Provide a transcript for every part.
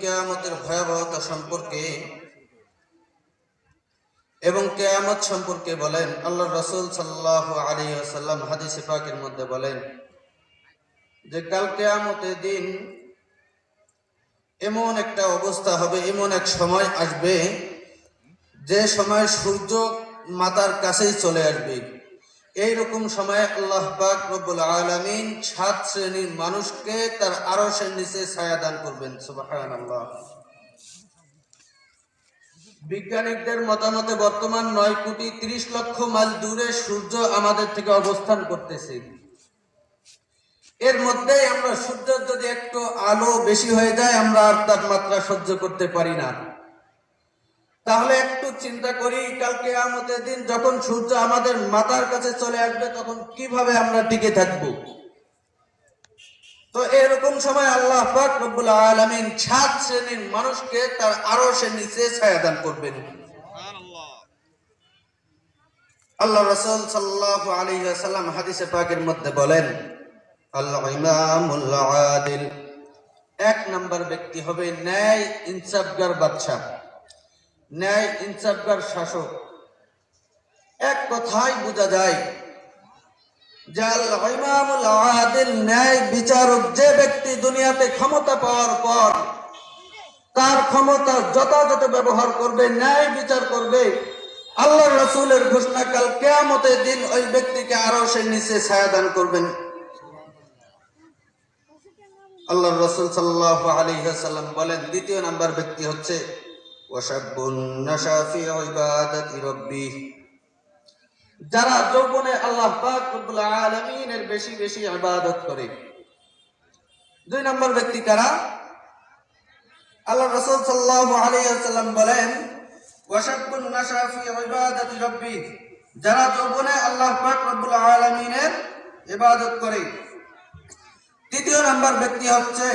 কিয়ামতের ভয়াবহতা সম্পর্কে এবং কেয়ামত সম্পর্কে বলেন আল্লাহ রসুল সাল্লাহ মধ্যে বলেন যে, কাল কেয়ামতের দিন এমন একটা অবস্থা হবে, এমন এক সময় আসবে যে সময় সূর্য মাতার কাছেই চলে আসবে। এইরকম সময়ে আল্লাহ পাক রব্বুল আলামিন সাত শ্রেণির মানুষকে তার আরশের নিচে ছায়া দান করবেন বিজ্ঞানিকদের মতামতে বর্তমান নয় কোটি তিরিশ লক্ষ মাইল দূরে সূর্য আমাদের থেকে অবস্থান করতেছে। এর মধ্যে আমরা সূর্যের যদি একটু আলো বেশি হয়ে যায়, আমরা আর তাপমাত্রা সহ্য করতে পারি না। তাহলে চিন্তা করি, কালকে আমাদের দিন যখন সূর্য আমাদের মাথার কাছে চলে আসবে, তখন কীভাবে আমরা টিকে থাকব? তো এরকম সময় আল্লাহ পাক আলামিন সাত শ্রেণির মানুষকে তার আরও সে নিচে ছায়া দান করবেন। আল্লাহ রাসূল সাল্লাল্লাহু আলাইহি ওয়াসাল্লাম হাদিসে পাকের মধ্যে বলেন আল্লাহ ইমামুল আদিল। এক নাম্বার ব্যক্তি হবে ন্যায় ইনসাফগার বাদশা ন্যায় ইনসাফগার শাসক। এক কথাই বোঝা যায় ন্যায় বিচারক যে ব্যক্তি দুনিয়াতে ক্ষমতা পাওয়ার পর তার ক্ষমতা যথাযথ ব্যবহার করবে, ন্যায় বিচার করবে আল্লাহ রসুলের ঘোষণা কাল কেয়ামতের দিন ওই ব্যক্তিকে আরও সে নিচে ছায়া দান করবেন। আল্লাহ রসুল সাল্লাহ আলিহাসাল্লাম বলেন, দ্বিতীয় নাম্বার ব্যক্তি হচ্ছে ওয়াসাবুন নাশা ফি ইবাদাতি রাব্বিহ যারা যৌবনে আল্লাহ পাক রব্বুল আলামিনের বেশি বেশি ইবাদত করে, দুই নম্বর ব্যক্তি কারা? আল্লাহ রাসূল সাল্লাল্লাহু আলাইহি বলেন ওয়াশাবুন নাশা ফি ইবাদাতি যারা যৌবনে আল্লাহ পাক রব্বুল আলামিনের ইবাদত করে। তৃতীয় নাম্বার ব্যক্তি হচ্ছে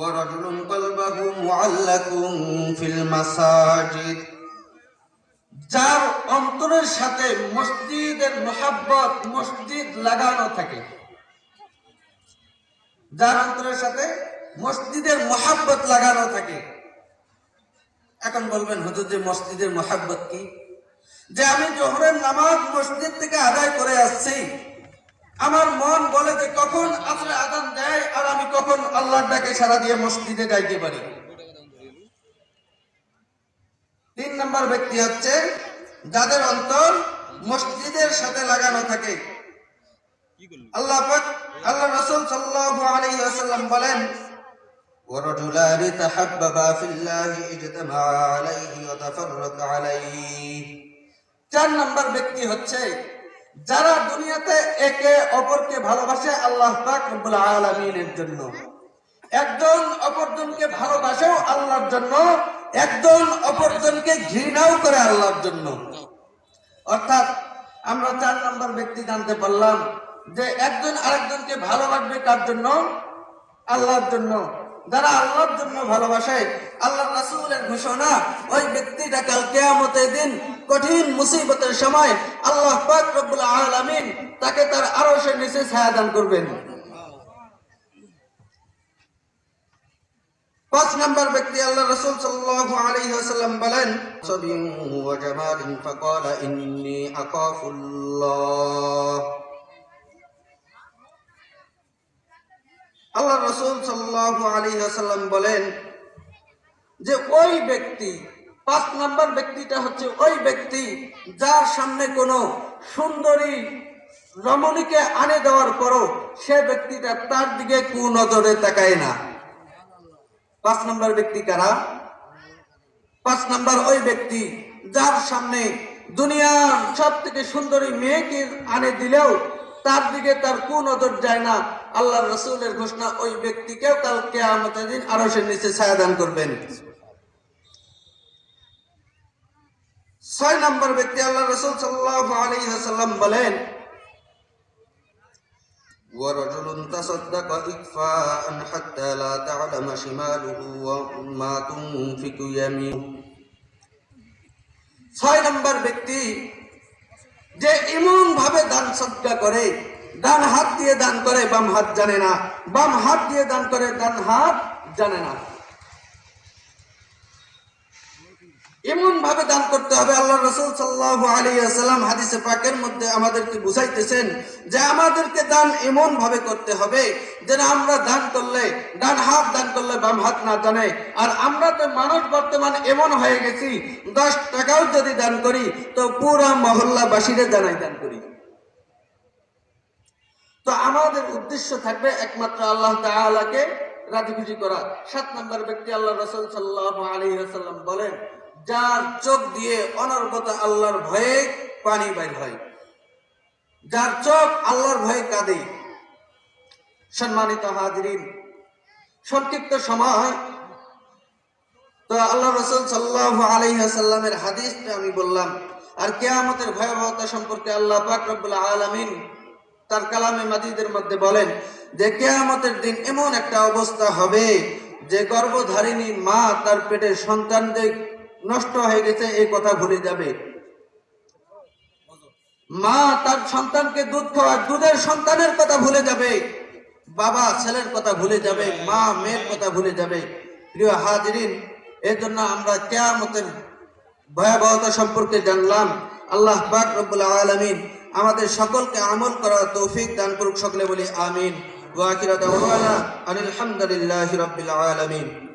ওয়ারাজুলুন কলবাহু মুআল্লাকুম ফিল মাসাজিদ যার অন্তরের সাথে মসজিদের মোহাব্বত, মসজিদ লাগানো থাকে। যার অন্তরের সাথে মসজিদের মোহাব্বত লাগানো থাকে। এখন বলবেন, হুজুর, যে মসজিদের মোহাব্বত কি? যে আমি জোহরের নামাজ মসজিদ থেকে আদায় করে আসছি। আমার মন বলে যে কখন আসলে আদান দেয় আর আমি কখন আল্লাহর ডাকে সারা দিয়ে মসজিদে যাইতে পারি তিন নম্বর ব্যক্তি হচ্ছে যাদের অন্তর মসজিদের সাথে লাগানো থাকে আল্লাহ পাক আল্লাহ রাসূল সাল্লাল্লাহু আলাইহি ওয়াসাল্লাম বলেন ورجلان تحببا في الله اجتمعا عليه وتفرقا عليه চার নম্বর ব্যক্তি হচ্ছে যারা দুনিয়াতে একে অপরকে ভালোবাসে, আল্লাহ পাক রব্বুল আলামিনের জন্য। একজন অপরজনকে ভালোবাসেও আল্লাহর জন্য, একজন অপরজনকে ঘৃণাও করে আল্লাহর জন্য। অর্থাৎ আমরা চার নম্বর ব্যক্তি জানতে পারলাম যে একজন আরেকজনকে ভালোবাসবে কার জন্য? আল্লাহর জন্য। যারা আল্লাহর জন্য ভালোবাসে, আল্লাহ রাসূলের ঘোষণা, ওই ব্যক্তিটা কাল কিয়ামতের দিন কঠিন মুসিবতের সময় আল্লাহ আলামিন তাকে তার আরশের নিচে ছায়া দান করবেন। পাঁচ নম্বর ব্যক্তি আল্লাহ রসুল বলেন সবিন ওয়া জামালিন আল্লাহ রসুল সাল্লাল্লাহু আলাইহি ওয়াসাল্লাম বলেন যে ওই ব্যক্তি, পাঁচ নাম্বার ব্যক্তিটা হচ্ছে ওই ব্যক্তি যার সামনে কোনো সুন্দরী রমণীকে আনে দেওয়ার পরও সে ব্যক্তিটা তার দিকে কুনজরে তাকায় না। পাঁচ নাম্বার ব্যক্তি কারা? পাঁচ নাম্বার ওই ব্যক্তি যার সামনে দুনিয়ার সব থেকে সুন্দরী মেয়েকে আনে দিলেও তার দিকে তার কোন নজর যায় না। আল্লাহ রসুলের ঘোষণা ওই ব্যক্তিকেও কাল কেয়ামতের দিন আরো সে নিচে ছায়া দান করবেন ছয় নম্বর ব্যক্তি আল্লাহ রসুল সাল্লাল্লাহু আলাইহি ওয়াসাল্লাম বলেন ورجل تصدق إكفاء حتى لا تعلم شماله وما تنفق يمينه ছয় নম্বর ব্যক্তি যে এমন ভাবে দান সদ্গা করে ডান হাত দিয়ে দান করে, বাম হাত জানে না। বাম হাত দিয়ে দান করে, ডান হাত জানে না। এমন ভাবে দান করতে হবে। আল্লাহ রসুল সাল্লাহ আলী আসাল্লাম হাদিসে পাকের মধ্যে আমাদেরকে বুঝাইতেছেন যে আমাদেরকে দান এমন ভাবে করতে হবে যেন আমরা দান করলে, ডান হাত দান করলে বাম হাত না জানে। আর আমরা তো মানুষ বর্তমান এমন হয়ে গেছি, দশ টাকাও যদি দান করি, তো পুরা মহল্লাবাসীরে জানাই দান করি। তো আমাদের উদ্দেশ্য থাকবে একমাত্র আল্লাহ তাআলাকে রাজি খুশি করা। সাত নম্বর ব্যক্তি আল্লাহ রসুল সাল্লাহ আলী আসাল্লাম বলেন, যার চোখ দিয়ে অনর্গত আল্লাহর ভয়ে পানি বাইর হয়। যার চোখ আল্লাহর ভয়ে কাঁদে। সম্মানিত হাজরিন, সংক্ষিপ্ত সময়। তো আল্লাহ রসুল সাল্লাহ আলাইসাল্লামের হাদিসটা আমি বললাম, আর কেয়ামতের ভয়াবহতা সম্পর্কে আল্লাহ পাক রব্বুল আলামিন তার কালামে মাজিদের মধ্যে বলেন যে কেয়ামতের দিন এমন একটা অবস্থা হবে যে গর্ভধারিণী মা তার পেটের সন্তানদের নষ্ট হয়ে গেছে, এই কথা ভুলে যাবে। মা তার সন্তানকে দুধ খাওয়া, দুধের সন্তানের কথা ভুলে যাবে। বাবা ছেলের কথা ভুলে যাবে, মা মেয়ের কথা ভুলে যাবে। প্রিয় হাজরিন এই জন্য আমরা কেয়ামতের ভয়াবহতা সম্পর্কে জানলাম। আল্লাহ পাক রব্বুল আলামিন আমাদের সকলকে আমল করার তৌফিক দান করুক সকলে বলি আমিন। ওয়াকিরা দাওয়ানা আনিল হামদুলিল্লাহি রাব্বিল আলামিন।